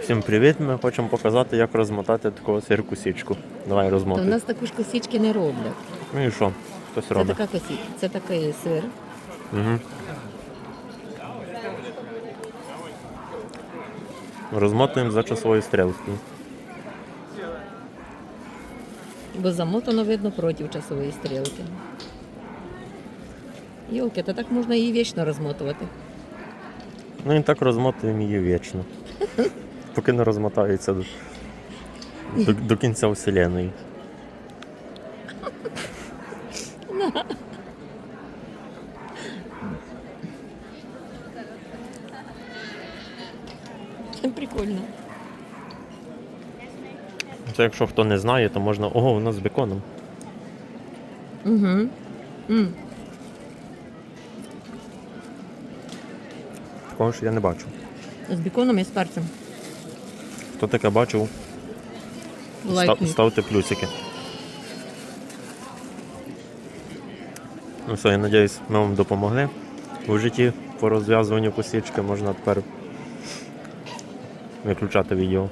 Всім привіт! Ми хочемо показати, як розмотати таку сир-кусічку. Давай То в нас таку ж косічки не роблять. Ну і що? Хтось Це робить. така косі... це такий сир. Угу. Розмотуємо за часовою стрілкою. Бо замотано видно проти часової стрілки. Йолки, та так можна її вічно розмотувати. Ну і так розмотуємо її вічно. Поки не розмотається до, до, до кінця вселеної. Прикольно. Це якщо хто не знає, то можна. Ого, у нас з беконом. Угу. М. Такого ж я не бачу. З біконом і з перцем. Хто таке бачив, став, ставте плюсики. Ну все, я сподіваюся, ми вам допомогли у житті по розв'язуванню косички. Можна тепер виключати відео.